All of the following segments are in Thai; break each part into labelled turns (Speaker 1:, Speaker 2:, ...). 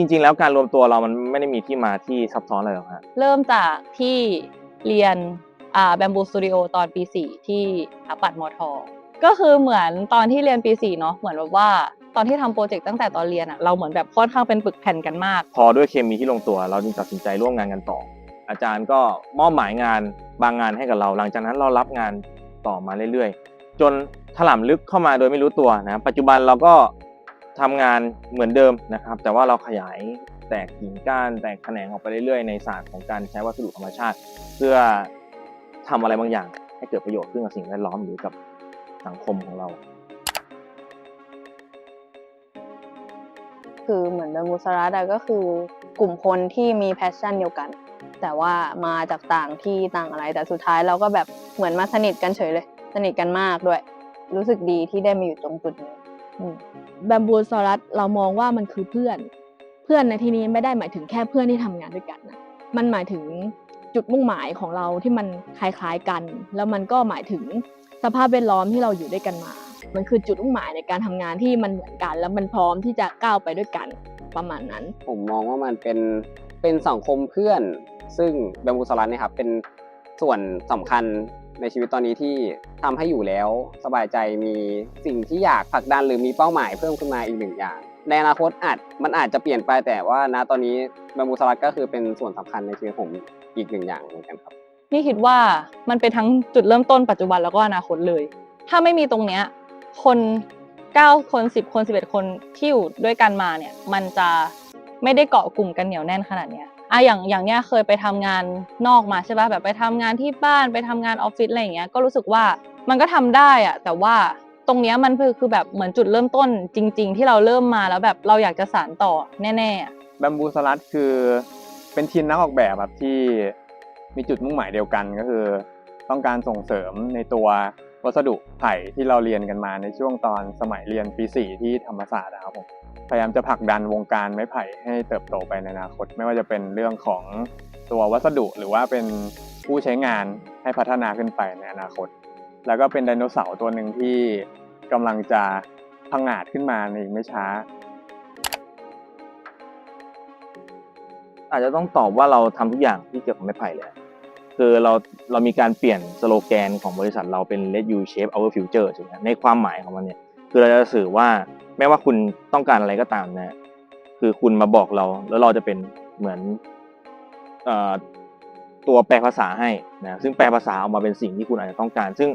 Speaker 1: จริง ๆ แล้วการรวมตัวเรามันไม่ได้มีที่มาที่ซับซ้อนอะไรหรอกฮะ
Speaker 2: เริ่มจากที่เรียนอ่าแบมบูสตูดิโอตอนปี 4 ที่อาปัดมอทอก็คือเหมือนตอนที่เรียนปี4เนาะเหมือนแบบว่าตอนที่ทำโปรเจกต์ตั้งแต่ตอนเรียนอะเราเหมือนแบบค่อนข้างเป็นปึกแผ่นกันมาก
Speaker 1: พอด้วยเคมีที่ลงตัว เราจึงตัดสินใจร่วมงานกันต่อ อาจารย์ก็มอบหมายงานบางงานให้กับเรา หลังจากนั้นเรารับงานต่อมาเรื่อยๆ จนถล่ำลึกเข้ามาโดยไม่รู้ตัวนะปัจจุบันเราก็ ทำงานเหมือนเดิมนะครับ แต่ว่าเราขยายแตกกิ่งก้านแตกแขนงออกไปเรื่อยๆ ในศาสตร์ของการใช้วัสดุธรรมชาติ เพื่อทำอะไรบางอย่าง ให้เกิดประโยชน์ขึ้นกับสิ่งแวดล้อมหรือกับสังคมของเรา
Speaker 3: คือเหมือนเดมูสรัตก็คือกลุ่มคนที่มีแพชชั่นเดียวกัน แต่ว่ามาจากต่างที่ต่างอะไร แต่สุดท้ายเราก็แบบเหมือนมาสนิทกันเฉยเลย สนิทกันมากด้วย รู้สึกดีที่ได้มาอยู่ตรงจุดนี้
Speaker 4: แบมบูซอรัสเรามองว่ามันคือเพื่อน เพื่อนในที่นี้ไม่ได้หมายถึงแค่เพื่อนที่ทำงานด้วยกันนะมันหมายถึงจุดมุ่งหมายของเราที่มันคล้ายๆกัน แล้วมันก็หมายถึงสภาพแวดล้อมที่เราอยู่ด้วยกันมา มันคือจุดมุ่งหมายในการทำงานที่มันเหมือนกัน แล้วมันพร้อมที่จะก้าวไปด้วยกันประมาณนั้น
Speaker 5: ผมมองว่ามันเป็นเป็นสังคมเพื่อน ซึ่งแบมบูสลัดเนี่ยครับเป็นส่วนสำคัญ ในชีวิตตอนนี้ที่ทำให้อยู่แล้วสบายใจมีสิ่งที่อยากผลักดันหรือมีเป้าหมายเพิ่มขึ้นมาอีกหนึ่งอย่าง ในอนาคตอาจมันอาจจะเปลี่ยนไปแต่ว่าณตอนนี้แบมบูสลัดก็คือเป็นส่วนสำคัญในชีวิตผมอีกหนึ่งอย่างเหมือนกันครับ
Speaker 2: นี่คิดว่ามันเป็นทั้งจุดเริ่มต้นปัจจุบันแล้วก็อนาคตเลย ถ้าไม่มีตรงเนี้ยคน9คน10 คน 11 คนที่อยู่ด้วยกันมาเนี่ย มันจะไม่ได้เกาะกลุ่มกันเหนียวแน่นขนาดเนี้ย อะอย่างอย่างเนี้ยเคยไปทำงานนอกมาใช่ป่ะแบบไปทำงานที่บ้านไปทำงานออฟฟิศอะไรอย่างเงี้ยก็รู้สึกว่ามันก็ทำได้อะแต่ว่าตรงเนี้ยมันคือคือแบบเหมือนจุดเริ่มต้นจริง ๆ ที่เราเริ่มมาแล้วแบบเราอยากจะสานต่อแน่ๆอะ
Speaker 6: แบมบูสลัดคือเป็นทีมนักออกแบบครับที่มีจุดมุ่งหมายเดียวกันก็คือ ต้องการส่งเสริมในตัว วัสดุไผ่ที่เราเรียนกันมาในช่วงตอนสมัยเรียนปี 4 ที่ธรรมศาสตร์นะครับผมพยายามจะผลักดันวงการไม้ไผ่ให้เติบโตไปในอนาคต ไม่ว่าจะเป็นเรื่องของตัววัสดุหรือว่าเป็นผู้ใช้งานให้พัฒนาขึ้นไปในอนาคต แล้วก็เป็นไดโนเสาร์ตัวหนึ่งที่กำลังจะพังงาดขึ้นมาในอีกไม่ช้า
Speaker 1: อาจจะต้องตอบว่าเราทำทุกอย่างที่เกี่ยวกับไม้ไผ่เลย คือเราเรามีการเปลี่ยนสโลแกนของบริษัทเราเป็น let you shape our future ใช่ไหมในความหมายของมันเนี่ยคือเราจะสื่อว่าไม่ว่าคุณต้องการอะไรก็ตามนะคือคุณมาบอกเราแล้วเราจะเป็นเหมือนอตัวแปลภาษาให้นะซึ่งแปลภาษาออกมาเป็นสิ่งที่คุณอาจจะต้องการ ซึ่ง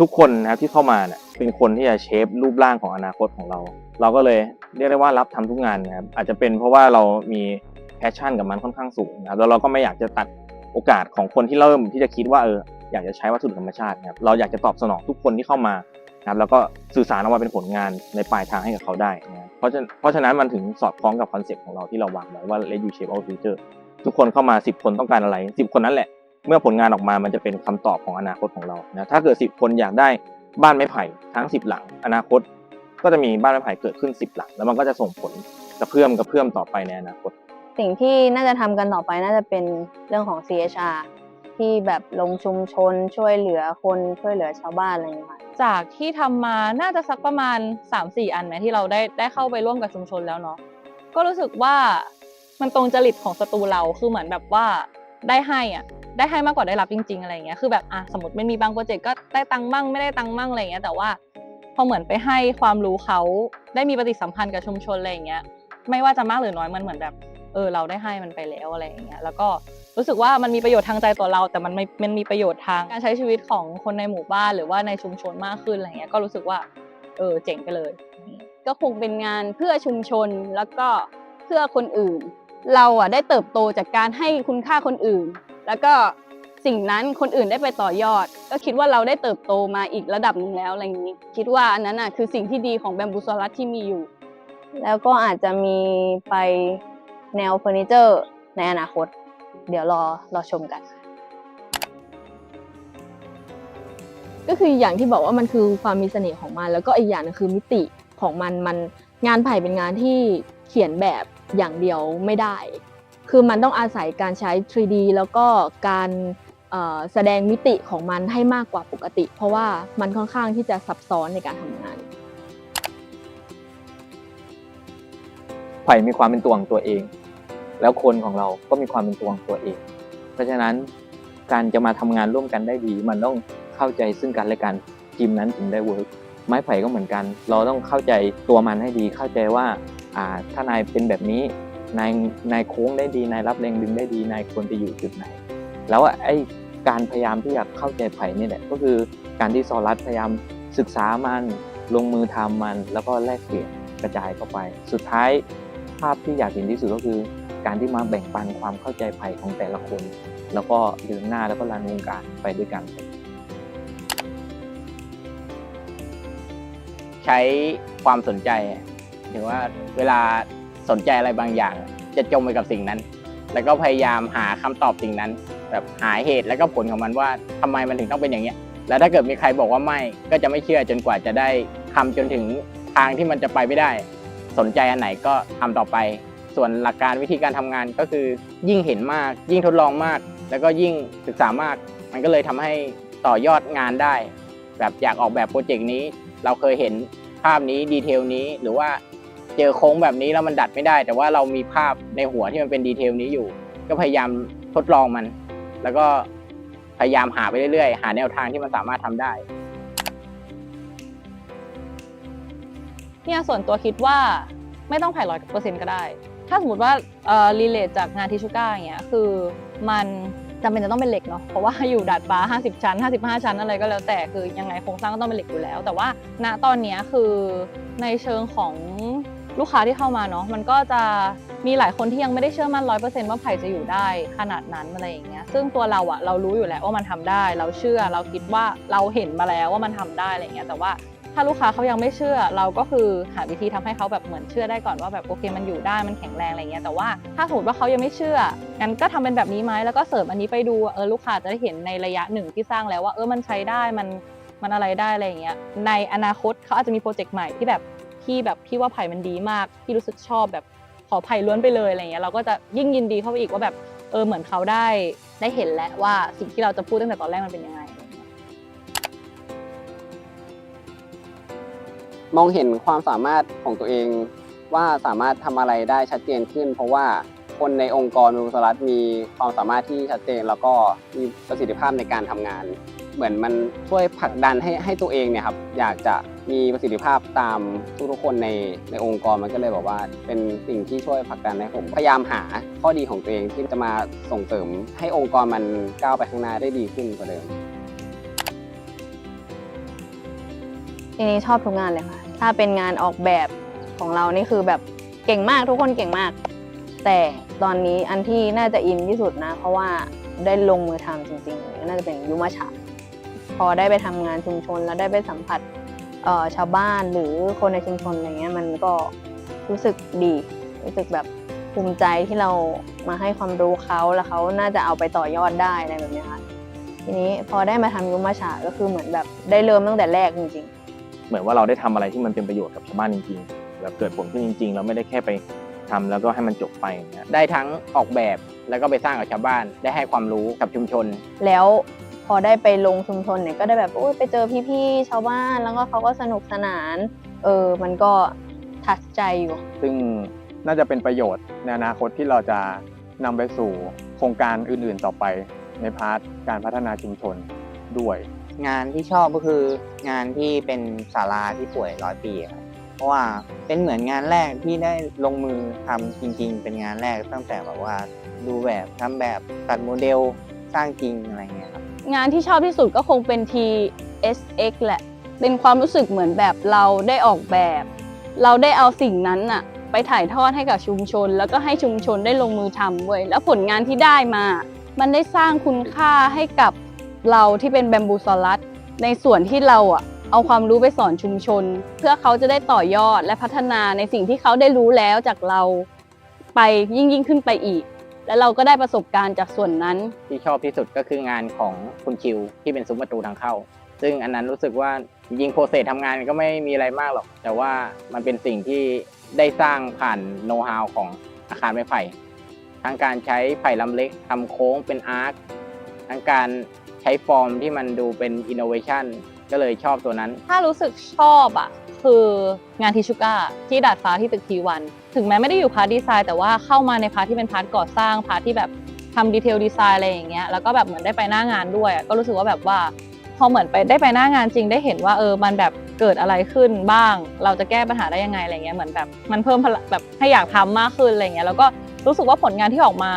Speaker 1: ทุกคนนะครับที่เข้ามาเนี่ยเป็นคนที่จะเชฟรูปร่างของอนาคตของเรา เราก็เลยเรียกได้ว่ารับทำทุกงานนะครับอาจจะเป็นเพราะว่าเรามีแพชชั่นกับมันค่อนข้างสูงนะครับแล้วเราก็ไม่อยากจะตัด อกาสของคนที่เริ่มที่จะคิดว่าเอออยากจะใช้วัสดุธรรมชาตินะครับเราอยากจะตอบสนองทุกคนที่เข้ามาครับแล้วก็สื่อสารออกมาเป็นผลงานในปลายทางให้กับเขาได้นะครับเพราะฉะเพราะฉะนั้นมันถึงสอดคล้องกับคอนเซ็ปต์ของเราที่เราวางไว้ว่า let you shape our future ทุกคนเข้ามา 10 คนต้องการอะไร 10 คนนั้นแหละ เมื่อผลงานออกมามันจะเป็นคำตอบของอนาคตของเรานะถ้าเกิด 10 คนอยากได้บ้านไม้ไผ่ทั้ง 10 หลัง อนาคต ก็จะมีบ้านไม้ไผ่เกิดขึ้น 10 หลัง แล้วมันก็จะส่งผลกระเพื่อมกระเพื่อมต่อไปในอนาคต
Speaker 3: สิ่งที่น่าจะทำกันต่อไปน่าจะเป็นเรื่องของ CHR ที่แบบลงชุมชนช่วยเหลือคนช่วยเหลือชาวบ้านอะไรอย่างเงี้ยค่ะ
Speaker 2: จากที่ทำมาน่าจะสักประมาณ 3-4 อันไหมที่เราได้ได้เข้าไปร่วมกับชุมชนแล้วเนาะก็รู้สึกว่ามันตรงจริตของสตูเราคือเหมือนแบบว่าได้ให้อะได้ให้มากกว่าได้รับจริง ๆ อะไรอย่างเงี้ยคือแบบอะสมมติมันมีบางโปรเจกต์ก็ได้ตังค์มั่งไม่ได้ตังค์มั่งอะไรอย่างเงี้ยแต่ว่าพอเหมือนไปให้ความรู้เขาได้มีปฏิสัมพันธ์กับชุมชนอะไรอย่างเงี้ยไม่ว่าจะมากหรือน้อยมันเหมือนแบบ ออเราได้ให้มันไปแล้วอะไรอย่างเงี้ยแล้วก็รู้สึกว่ามันมีประโยชน์ทางใจต่อเรา แต่มันไม่มันมีประโยชน์ทางการใช้ชีวิตของคนในหมู่บ้านหรือว่าในชุมชนมากขึ้นอะไรเงี้ยก็รู้สึกว่าเออเจ๋งไปเลย
Speaker 7: ก็คงเป็นงานเพื่อชุมชนแล้วก็เพื่อคนอื่น เราอะได้เติบโตจากการให้คุณค่าคนอื่น แล้วก็สิ่งนั้นคนอื่นได้ไปต่อยอด ก็คิดว่าเราได้เติบโตมาอีกระดับหนึ่งแล้วอะไรอย่างนี้ คิดว่าอันนั้นอะคือสิ่งที่ดีของแบมบูซอรัสที่มีอยู่
Speaker 3: แล้วก็อาจจะมีไป แนวเฟอร์นิเจอร์ในอนาคต เดี๋ยวรอรอชมกัน
Speaker 4: ก็คืออย่างที่บอกว่ามันคือความมีเสน่ห์ของมัน แล้วก็อีกอย่างหนึงคือมิติของมันมันงานไผ่เป็นงานที่เขียนแบบอย่างเดียวไม่ได้ คือมันต้องอาศัยการใช้ 3D แล้วก็การเอ่อแสดงมิติของมันให้มากกว่าปกติ เพราะว่ามันค่อนข้างที่จะซับซ้อนในการทำงาน
Speaker 1: ไผ่มีความเป็นตัวของตัวเอง แล้วคนของเราก็มีความเป็นตัวของตัวเอง เพราะฉะนั้นการจะมาทำงานร่วมกันได้ดี มันต้องเข้าใจซึ่งกันและกันทีมนั้นถึงได้เวิร์กไม้ไผ่ก็เหมือนกัน เราต้องเข้าใจตัวมันให้ดี เข้าใจว่าถ้านายเป็นแบบนี้นายนายโค้งได้ดีนายรับแรงดึงได้ดีนายควรจะอยู่จุดไหน แล้วไอ้การพยายามที่อยากเข้าใจไผ่นี่แหละก็คือการที่ซอรัสพยายามศึกษามันลงมือทำมัน แล้วก็แลกเปลี่ยนกระจายเข้าไป สุดท้ายภาพที่อยากเห็นที่สุดก็คือ การที่มาแบ่งปันความเข้าใจไผ่ของแต่ละคน แล้วก็เดินหน้าแล้วก็รันวงการไปด้วยกัน
Speaker 8: ใช้ความสนใจถึงว่าเวลาสนใจอะไรบางอย่าง จะจมไปกับสิ่งนั้น แล้วก็พยายามหาคำตอบสิ่งนั้น แบบหาเหตุแล้วก็ผลของมันว่าทำไมมันถึงต้องเป็นอย่างเงี้ยแล้วถ้าเกิดมีใครบอกว่าไม่ก็จะไม่เชื่อจนกว่าจะได้ทำจนถึงทางที่มันจะไปไม่ได้ สนใจอันไหนก็ทำต่อไป ส่วนหลักการวิธีการทำงานก็คือ ยิ่งเห็นมาก ยิ่งทดลองมาก แล้วก็ยิ่งศึกษามาก มันก็เลยทำให้ต่อยอดงานได้ แบบอยากออกแบบโปรเจกต์นี้ เราเคยเห็นภาพนี้ดีเทลนี้หรือว่าเจอโค้งแบบนี้แล้วมันดัดไม่ได้ แต่ว่าเรามีภาพในหัวที่มันเป็นดีเทลนี้อยู่ ก็พยายามทดลองมัน แล้วก็พยายามหาไปเรื่อยๆ หาแนวทางที่มันสามารถทำได้
Speaker 2: เนี่ยส่วนตัวคิดว่าไม่ต้องผ่ร้อยเปอร์เซ็นต์ก็ได้ ถ้าสมมติว่าเอ่อรีเลทจากงานทิชูก้าอย่างเงี้ยคือมันจำเป็นจะต้องเป็นเหล็กเนาะเพราะว่าอยู่ดาดฟ้า 50 ชั้น 55 ชั้นอะไรก็แล้วแต่คือยังไงโครงสร้างก็ต้องเป็นเหล็กอยู่แล้ว แต่ว่าณตอนนี้คือในเชิงของลูกค้าที่เข้ามาเนาะมันก็จะมีหลายคนที่ยังไม่ได้เชื่อมั่นร้อยเปอร์เซ็นต์ว่าไผ่จะอยู่ได้ขนาดนั้นอะไรอย่างเงี้ยซึ่งตัวเราอะเรารู้อยู่แล้วว่ามันทำได้ เราเชื่อเราคิดว่าเราเห็นมาแล้วว่ามันทำได้อะไรอย่างเงี้ยแต่ว่า ถ้าลูกค้าเขายังไม่เชื่อ เราก็คือหาวิธีทำให้เขาแบบเหมือนเชื่อได้ก่อนว่าแบบโอเคมันอยู่ได้มันแข็งแรงอะไรเงี้ยแต่ว่าถ้าสมมติว่าเขายังไม่เชื่องั้นก็ทำเป็นแบบนี้ไหมแล้วก็เสริมอันนี้ไปดูเออลูกค้าจะได้เห็นในระยะหนึ่งที่สร้างแล้วว่าเออมันใช้ได้มันมันอะไรได้อะไรเงี้ยในอนาคตเขาอาจจะมีโปรเจกต์ใหม่ที่แบบที่แบบพี่ว่าไผ่มันดีมากที่รู้สึกชอบแบบขอไผ่ล้วนไปเลยอะไรเงี้ยเราก็จะยิ่งยินดีเข้าไปอีกว่าแบบเออเหมือนเขาได้ได้เห็นแล้วว่าสิ่งที่เราจะพูดตั้งแต่ตอนแรกมันเป็นยังไง
Speaker 5: มองเห็นความสามารถของตัวเองว่าสามารถทำอะไรได้ชัดเจนขึ้น เพราะว่าคนในองค์กรบริษัทมีความสามารถที่ชัดเจน แล้วก็มีประสิทธิภาพในการทำงาน เหมือนมันช่วยผลักดันให้ให้ตัวเองเนี่ยครับอยากจะมีประสิทธิภาพตามทุกๆคนในในองค์กรมันก็เลยแบบว่า เป็นสิ่งที่ช่วยผลักดันให้ผมพยายามหาข้อดีของตัวเองที่จะมาส่งเสริม ให้องค์กรมันก้าวไปข้างหน้าได้ดีขึ้นกว่าเดิม
Speaker 3: ทีนี้ชอบทุกงานเลยค่ะ ถ้าเป็นงานออกแบบของเรานี่คือแบบเก่งมากทุกคนเก่งมาก แต่ตอนนี้อันที่น่าจะอินที่สุดนะ เพราะว่าได้ลงมือทำจริงๆ น่าจะเป็นยุมาฉาพอได้ไปทำงานชุมชน แล้วได้ไปสัมผัสชาวบ้านหรือคนในชุมชนอะไรเงี้ยมันก็รู้สึกดีรู้สึกแบบภูมิใจที่เรามาให้ความรู้เขาแล้วเขาน่าจะเอาไปต่อยอดได้อะไรแบบนี้ค่ะทีนี้พอได้มาทำยุมาฉาก็คือเหมือนแบบได้เริ่มตั้งแต่แรกจริงๆ
Speaker 1: เหมือนว่าเราได้ทำอะไรที่มันเป็นประโยชน์กับชาวบ้านจริงๆแบบเกิดผลขึ้นจริง ๆ เราไม่ได้แค่ไปทำแล้วก็ให้มันจบไปอย่างเงี้ย
Speaker 8: ได้ทั้งออกแบบแล้วก็ไปสร้างกับชาวบ้าน ได้ให้ความรู้กับชุมชน
Speaker 3: แล้วพอได้ไปลงชุมชนเนี่ยก็ได้แบบโอ้ยไปเจอพี่ๆชาวบ้าน แล้วก็เขาก็สนุกสนาน เออมันก็ทัดใจอยู่
Speaker 6: ซึ่งน่าจะเป็นประโยชน์ในอนาคตที่เราจะนำไปสู่โครงการอื่นๆต่อไปในพาร์ทการพัฒนาชุมชนด้วย
Speaker 9: งานที่ชอบก็คืองานที่เป็นศาลาที่ป่วยร้อยปีครับเพราะว่าเป็นเหมือนงานแรกที่ได้ลงมือทำจริง ๆ เป็นงานแรกตั้งแต่แบบว่าดูแบบทำแบบตัดโมเดลสร้างจริงอะไรเงี้ยครับ
Speaker 7: งานที่ชอบที่สุดก็คงเป็น TSX แหละ เป็นความรู้สึกเหมือนแบบเราได้ออกแบบ เราได้เอาสิ่งนั้นน่ะไปถ่ายทอดให้กับชุมชน แล้วก็ให้ชุมชนได้ลงมือทำเว้ยแล้วผลงานที่ได้มา มันได้สร้างคุณค่าให้กับ เราที่เป็นแบมบูซอลัสในส่วนที่เราอะเอาความรู้ไปสอนชุมชน เพื่อเขาจะได้ต่อยอดและพัฒนาในสิ่งที่เขาได้รู้แล้วจากเราไปยิ่งยิ่งขึ้นไปอีก แล้วเราก็ได้ประสบการณ์จากส่วนนั้น
Speaker 8: ที่ชอบที่สุดก็คืองานของคุณคิวที่เป็นซุ้มประตูทางเข้า ซึ่งอันนั้นรู้สึกว่าจริงโปรเซสทำงานก็ไม่มีอะไรมากหรอก แต่ว่ามันเป็นสิ่งที่ได้สร้างผ่านโน้ตฮาวของอาคารไม้ไผ่ทั้งการใช้ไผ่ลำเล็กทำโค้งเป็นอาร์คทั้งการ ใช้ฟอร์มที่มันดูเป็นอินโนเวชันก็เลยชอบตัวนั้น
Speaker 2: ถ้ารู้สึกชอบอะ คืองานทิชูก้าที่ดาดฟ้าที่ตึกทีวัน ถึงแม้ไม่ได้อยู่พาร์ทดีไซน์แต่ว่าเข้ามาในพาร์ทที่เป็นพาร์ทก่อสร้างพาร์ทที่แบบทำดีเทลดีไซน์อะไรอย่างเงี้ยแล้วก็แบบเหมือนได้ไปหน้างานด้วยก็รู้สึกว่าแบบว่าพอเหมือนไปได้ไปหน้างานจริงได้เห็นว่าเออมันแบบเกิดอะไรขึ้นบ้าง เราจะแก้ปัญหาได้ยังไงอะไรเงี้ยเหมือนแบบมันเพิ่มพลแบบให้อยากทำมากขึ้นอะไรเงี้ยแล้วก็รู้สึกว่าผลงานที่ออกมา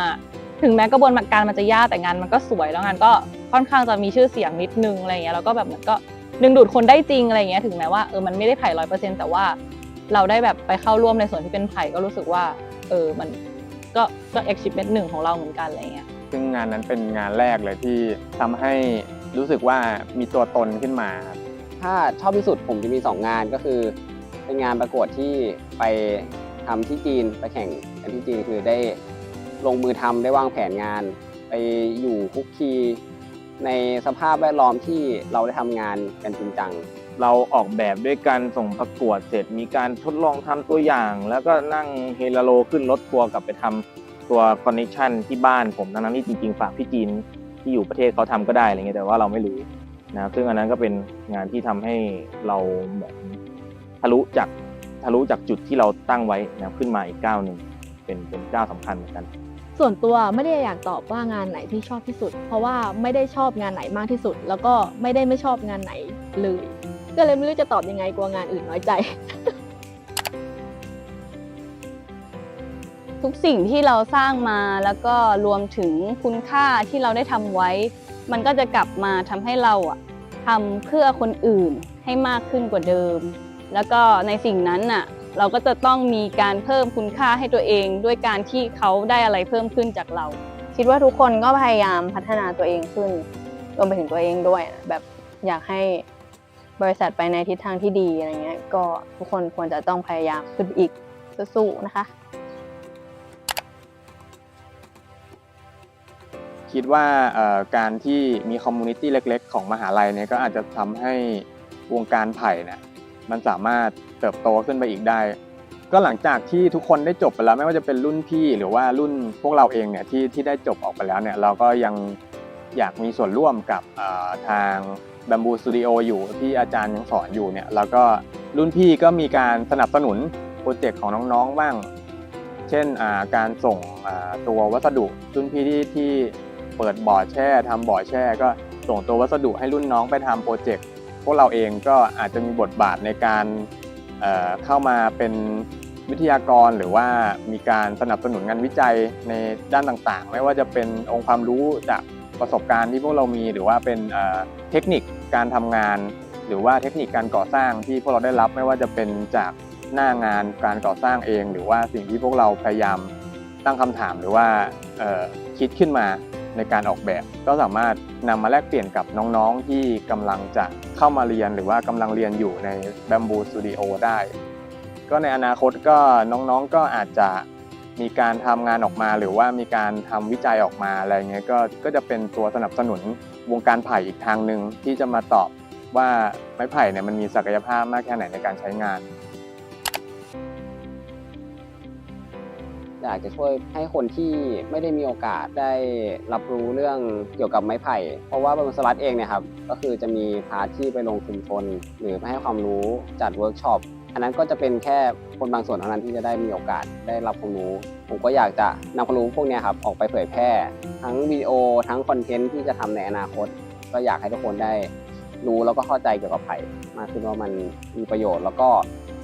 Speaker 2: ถึงแม้กระบวนการมันจะยากแต่งานมันก็สวยแล้วงานก็ค่อนข้างจะมีชื่อเสียงนิดนึงอะไรเงี้ยแล้วก็แบบเหมือนก็ดึงดูดคนได้จริงอะไรเงี้ยถึงแม้ว่าเออมันไม่ได้ไผ่ร้อยเปอร์เซ็นต์แต่ว่าเราได้แบบไปเข้าร่วมในส่วนที่เป็นไผ่ก็รู้สึกว่าเออมันก็ก็ achievement หนึ่งของเราเหมือนกันอะไรเงี้ย
Speaker 6: ซึ่งงานนั้นเป็นงานแรกเลยที่ทำให้รู้สึกว่ามีตัวตนขึ้นมาครับ
Speaker 5: ถ้าชอบที่สุดผมจะมี 2 งานก็คือ เป็นงานประกวดที่ไปทำที่จีนไปแข่งกันที่จีนคือได้ ลงมือทำได้วางแผนงาน ไปอยู่คุกคีในสภาพแวดล้อมที่เราได้ทำงานกันจริงจัง
Speaker 1: เราออกแบบด้วยการส่งประกวดเสร็จมีการทดลองทำตัวอย่าง แล้วก็นั่งเฮลโลขึ้นรถทัวร์กลับไปทำตัวคอนเน c ชันที่บ้านผมทั้นั้นที่จริงๆ ฝากพี่จีนที่อยู่ประเทศเขาทำก็ได้อะไรเงี้ยแต่ว่าเราไม่รู้นะครับซึ่งอันนั้นก็เป็นงานที่ทำให้เราเหมือนทะลุจากทะลุจากจุดที่เราตั้งไว้นะครับขึ้นมาอีกก้าวหนึ่งเป็นเป็นก้าวสำคัญเหมือนกัน
Speaker 4: ส่วนตัวไม่ได้อยากตอบว่างานไหนที่ชอบที่สุด เพราะว่าไม่ได้ชอบงานไหนมากที่สุด แล้วก็ไม่ได้ไม่ชอบงานไหนเลย ก็เลยไม่รู้จะตอบยังไงกลัวงานอื่นน้อยใจ
Speaker 7: ทุกสิ่งที่เราสร้างมาแล้วก็รวมถึงคุณค่าที่เราได้ทำไว้ มันก็จะกลับมาทำให้เราอะทำเพื่อคนอื่นให้มากขึ้นกว่าเดิม แล้วก็ในสิ่งนั้นน่ะ เราก็จะต้องมีการเพิ่มคุณค่าให้ตัวเอง ด้วยการที่เขาได้อะไรเพิ่มขึ้นจากเรา
Speaker 3: คิดว่าทุกคนก็พยายามพัฒนาตัวเองขึ้นรวมไปถึงตัวเองด้วยนะแบบอยากให้บริษัทไปในทิศทางที่ดีอะไรเงี้ยก็ทุกคนควรจะต้องพยายามขึ้นอีกสู้ๆนะคะ
Speaker 6: คิดว่าการที่มีคอมมูนิตี้เล็ก ๆ ของมหาลัยเนี่ยก็อาจจะทำให้วงการไผ่เนี่ยมันสามารถ เติบโตขึ้นไปอีกได้ ก็หลังจากที่ทุกคนได้จบไปแล้วไม่ว่าจะเป็นรุ่นพี่หรือว่ารุ่นพวกเราเองเนี่ยที่ที่ได้จบออกไปแล้วเนี่ยเราก็ยังอยากมีส่วนร่วมกับทางบัมบูสตูดิโออยู่ที่อาจารย์ยังสอนอยู่เนี่ยแล้วก็รุ่นพี่ก็มีการสนับสนุนโปรเจกต์ของน้องๆบ้าง เช่นการส่งตัววัสดุรุ่นพี่ที่ที่เปิดบ่อแช่ทำบ่อแช่ ก็ส่งตัววัสดุให้รุ่นน้องไปทำโปรเจกต์พวกเราเองก็อาจจะมีบทบาทในการ เข้ามาเป็นวิทยากรหรือว่ามีการสนับสนุนงานวิจัยในด้านต่างๆ ไม่ว่าจะเป็นองค์ความรู้จากประสบการณ์ที่พวกเรามี หรือว่าเป็นเทคนิคการทำงาน หรือว่าเทคนิคการก่อสร้างที่พวกเราได้รับไม่ว่าจะเป็นจากหน้างานการก่อสร้างเอง หรือว่าสิ่งที่พวกเราพยายามตั้งคำถามหรือว่าคิดขึ้นมา ในการออกแบบ ก็สามารถนำมาแลกเปลี่ยนกับน้องๆ ที่กำลังจะเข้ามาเรียนหรือว่ากำลังเรียนอยู่ใน Bamboo Studio ได้ ก็ในอนาคตก็น้องๆ ก็อาจจะมีการทำงานออกมา หรือว่ามีการทำวิจัยออกมาอะไรเงี้ยก็ก็จะเป็นตัวสนับสนุนวงการไผ่อีกทางหนึ่งที่จะมาตอบว่าไม้ไผ่เนี่ยมันมีศักยภาพมากแค่ไหนในการใช้งาน
Speaker 5: อยากจะช่วยให้คนที่ไม่ได้มีโอกาสได้รับรู้เรื่องเกี่ยวกับไม้ไผ่ เพราะว่าบางสลัดเองเนี่ยครับก็คือจะมีพาร์ทที่ไปลงชุมชนหรือไปให้ความรู้จัดเวิร์กช็อปอันนั้นก็จะเป็นแค่คนบางส่วนเท่านั้นที่จะได้มีโอกาสได้รับความรู้ ผมก็อยากจะนำความรู้พวกนี้ครับออกไปเผยแพร่ ทั้งวิดีโอทั้งคอนเทนต์ที่จะทำในอนาคต ก็อยากให้ทุกคนได้รู้แล้วก็เข้าใจเกี่ยวกับไผ่มากขึ้นว่ามันมีประโยชน์ แล้วก็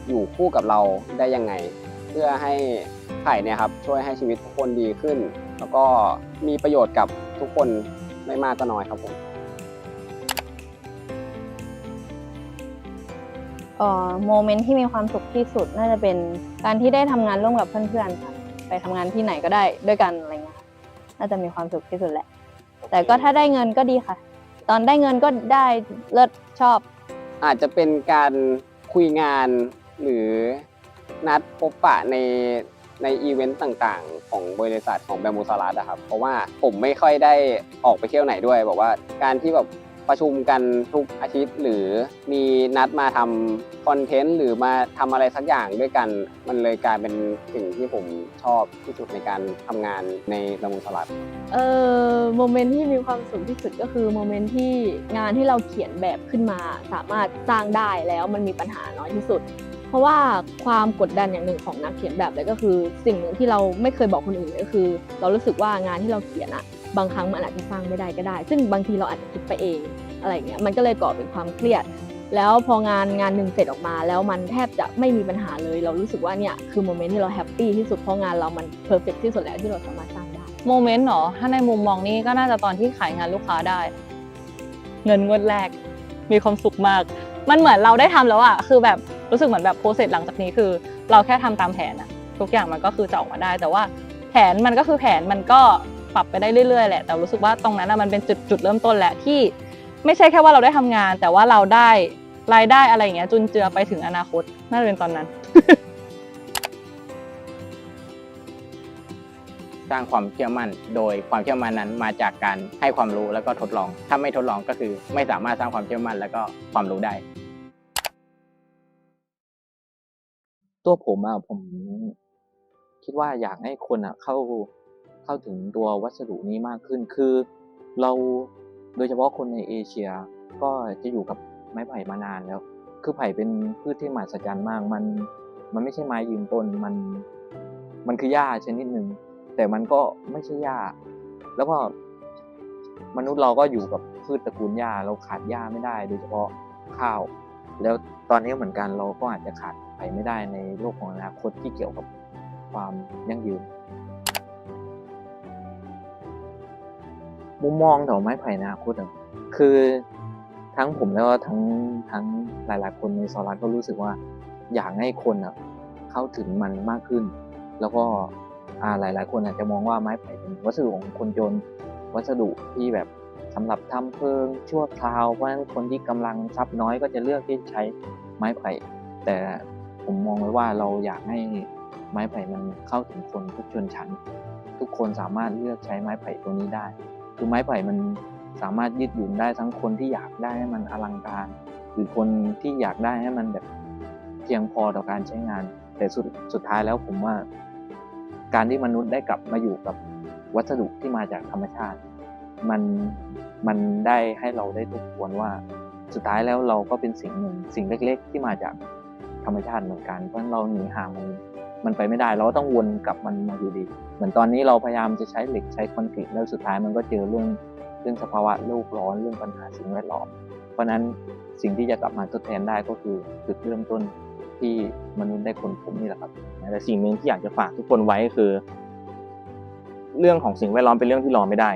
Speaker 5: อยู่คู่กับเราได้ยังไง พื่อให้ไผ่เนี่ยครับช่วยให้ชีวิตทุกคนดีขึ้น แล้วก็มีประโยชน์กับทุกคนไม่มากก็น้อยครับผม
Speaker 3: เอ่อโมเมนต์ที่มีความสุขที่สุดน่าจะเป็นการที่ได้ทำงานร่วมกับเพื่อนๆค่ะไปทำงานที่ไหนก็ได้ด้วยกันอะไรเงี้ยค่ะน่าจะมีความสุขที่สุดแหละ แต่ก็ถ้าได้เงินก็ดีค่ะ ตอนได้เงินก็ได้เลิศชอบ
Speaker 5: อาจจะเป็นการคุยงานหรือ นัดพบปะในในอีเวนต์ต่างๆ ของบริษัทของแบมบูสลัดนะครับ เพราะว่าผมไม่ค่อยได้ออกไปเที่ยวไหนด้วยบอกว่าการที่แบบประชุมกันทุกอาทิตย์หรือมีนัดมาทำคอนเทนต์หรือมาทำอะไรสักอย่างด้วยกัน มันเลยกลายเป็นสิ่งที่ผมชอบที่สุดในการทำงานในละมุนสลัด
Speaker 4: เออโมเมนต์ที่มีความสุขที่สุดก็คือโมเมนต์ที่งานที่เราเขียนแบบขึ้นมา สามารถสร้างได้แล้วมันมีปัญหาน้อยที่สุด เพราะว่าความกดดันอย่างหนึ่งของนักเขียนแบบเลยก็คือ สิ่งหนึ่งที่เราไม่เคยบอกคนอื่นก็คือ เรารู้สึกว่างานที่เราเขียนอะบางครั้งมันอาจจะสร้างไม่ได้ก็ได้ ซึ่งบางทีเราอาจจะคิดไปเองอะไรเงี้ยมันก็เลยก่อเป็นความเครียด แล้วพองานงานหนึ่งเสร็จออกมา แล้วมันแทบจะไม่มีปัญหาเลย เรารู้สึกว่าเนี่ยคือโมเมนต์ที่เราแฮปปี้ที่สุดเพราะงานเรามันเพอร์เฟกที่สุดแล้วที่เราสามารถสร้างได้
Speaker 2: โมเมนต์เหรอถ้าในมุมมองนี้ก็น่าจะตอนที่ขายงานลูกค้าได้ เงินงวดแรกมีความสุขมาก มันเหมือนเราได้ทำแล้วอะคือแบบ รู้สึกเหมือนแบบโปรเซสหลังจากนี้คือ เราแค่ทำตามแผนอะทุกอย่างมันก็คือจะออกมาได้ แต่ว่าแผนมันก็คือแผนมันก็ปรับไปได้เรื่อยๆแหละแต่รู้สึกว่าตรงนั้นอะมันเป็นจุดจุดเริ่มต้นแหละที่ไม่ใช่แค่ว่าเราได้ทำงาน แต่ว่าเราได้รายได้อะไรอย่างเงี้ยจุนเจือไปถึงอนาคตน่าจะเป็นตอนนั้น
Speaker 8: สร้างความเชื่อมั่น โดยความเชื่อมั่นนั้นมาจากการให้ความรู้แล้วก็ทดลอง ถ้าไม่ทดลองก็คือไม่สามารถสร้างความเชื่อมั่นแล้วก็ความรู้ได้
Speaker 10: ตัวผมอะผมคิดว่าอยากให้คนอะเข้าเข้าถึงตัววัสดุนี้มากขึ้น คือเราโดยเฉพาะคนในเอเชียก็จะอยู่กับไม้ไผ่มานานแล้ว คือไผ่เป็นพืชที่มหัศจรรย์มาก มันมันไม่ใช่ไม้ยืนต้น มันมันคือหญ้าชนิดหนึ่ง แต่มันก็ไม่ใช่หญ้า แล้วก็มนุษย์เราก็อยู่กับพืชตระกูลหญ้า เราขาดหญ้าไม่ได้ โดยเฉพาะข้าว แล้วตอนนี้เหมือนกันเราก็อาจจะขาด ไปไม่ได้ในโลกของอนาคตที่เกี่ยวกับความยั่งยืน มุมมองต่อไม้ไผ่อนาคตอะคือทั้งผมแล้วก็ทั้งทั้งหลาย ๆ คนในซอรัสก็รู้สึกว่าอยากให้คนอะเข้าถึงมันมากขึ้น แล้วก็อ่าหลาย ๆ คนอาจจะมองว่าไม้ไผ่เป็นวัสดุของคนจนวัสดุที่แบบสำหรับทำเพลิงชั่วคราวเพราะฉะนั้นคนที่กำลังทรัพย์น้อยก็จะเลือกที่ใช้ไม้ไผ่ แต่ ผมมองไว้ว่าเราอยากให้ไม้ไผ่มันเข้าถึงคนทุกชนชั้น ทุกคนสามารถเลือกใช้ไม้ไผ่ตัวนี้ได้ คือไม้ไผ่มันสามารถยืดหยุ่นได้ทั้งคนที่อยากได้ให้มันอลังการ หรือคนที่อยากได้ให้มันแบบเพียงพอต่อการใช้งาน แต่สุดสุดท้ายแล้วผมว่า การที่มนุษย์ได้กลับมาอยู่กับวัสดุที่มาจากธรรมชาติ มันมันได้ให้เราได้ทบทวนว่า สุดท้ายแล้วเราก็เป็นสิ่งหนึ่งสิ่งเล็ก ๆ ที่มาจาก ธรรมชาติเหมือนกัน เพราะเราหนีห่างมันมันไปไม่ได้ เราก็ต้องวนกลับมันมาอยู่ดี เหมือนตอนนี้เราพยายามจะใช้เหล็กใช้คอนกรีตแล้วสุดท้ายมันก็เจอเรื่องเรื่องสภาวะโลกร้อนเรื่องปัญหาสิ่งแวดล้อม เพราะนั้นสิ่งที่จะกลับมาทดแทนได้ก็คือจุดเริ่มต้นที่มนุษย์ได้คนพบนี่แหละครับแต่สิ่งหนึ่งที่อยากจะฝากทุกคนไว้คือ เรื่องของสิ่งแวดล้อมเป็นเรื่องที่รอไม่ได้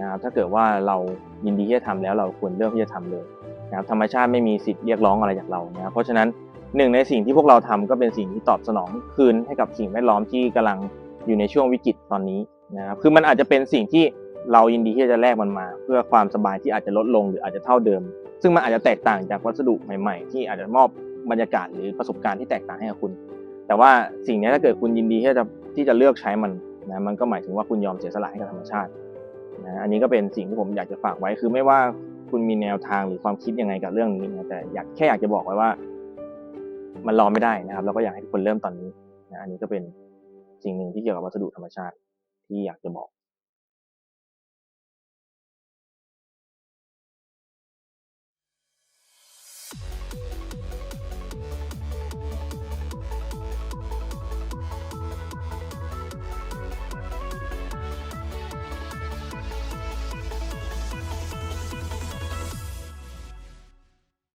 Speaker 10: นะครับถ้าเกิดว่าเรายินดีที่จะทำแล้วเราควรเริ่มที่จะทำเลยนะครับธรรมชาติไม่มีสิทธิ์เรียกร้องอะไรจากเรานะครับเพราะฉะนั้น หนึ่งในสิ่งที่พวกเราทำก็เป็นสิ่งที่ตอบสนองคืนให้กับสิ่งแวดล้อมที่กำลังอยู่ในช่วงวิกฤตตอนนี้นะครับคือมันอาจจะเป็นสิ่งที่เรายินดีที่จะแลกมันมา เพื่อความสบายที่อาจจะลดลงหรืออาจจะเท่าเดิม ซึ่งมันอาจจะแตกต่างจากวัสดุใหม่ ๆ ที่อาจจะมอบบรรยากาศหรือประสบการณ์ที่แตกต่างให้กับคุณ แต่ว่าสิ่งนี้ถ้าเกิดคุณยินดีที่จะที่จะเลือกใช้มันนะมันก็หมายถึงว่าคุณยอมเสียสละให้กับธรรมชาตินะอันนี้ก็เป็นสิ่งที่ผมอยากจะฝากไว้คือไม่ว่าคุณมีแนวทางหรือความคิดยังไงกับเรื่องนี้นะแต่อยากแค่อยากจะบอกไว้ว่า มันรอไม่ได้นะครับเราก็อยากให้ทุกคนเริ่มตอนนี้นะอันนี้ก็เป็นสิ่งหนึ่งที่เกี่ยวกับวัสดุธรรมชาติที่อยากจะบอก